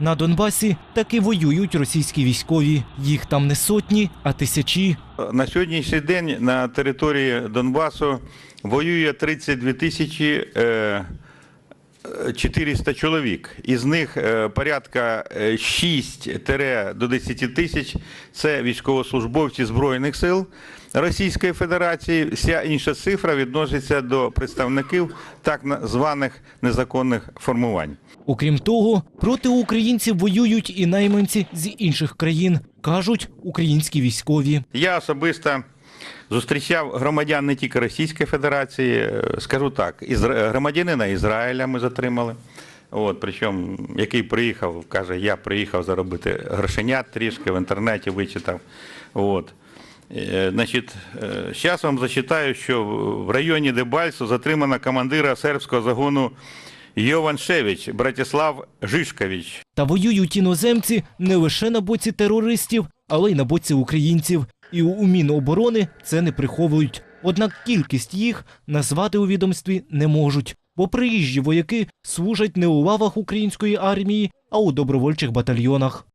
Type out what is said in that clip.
На Донбасі таки воюють російські військові. Їх там не сотні, а тисячі. На сьогоднішній день на території Донбасу воює 32 тисячі е, 400 чоловік. Із них е, порядка е, 6 до 10 тисяч це військовослужбовці Збройних сил Російської Федерації. Вся інша цифра відноситься до представників так званих незаконних формувань. Окрім того, проти українців воюють і найманці з інших країн, кажуть українські військові. Я особисто зустрічав громадян не тільки Російської Федерації, е, скажу так, ізра... громадянина Ізраїля ми затримали. От, причому, який приїхав, каже, я приїхав заробити грошенят трішки в інтернеті вичитав. От. Е, Значить, зараз вам зачитаю, що в районі Дебальцу затримано командира сербського загону Йован Шевич, Братислав Жишкович. Та воюють іноземці не лише на боці терористів, але й на боці українців. І у Міноборони це не приховують. Однак кількість їх назвати у відомстві не можуть, бо приїжджі вояки служать не у лавах української армії, а у добровольчих батальйонах.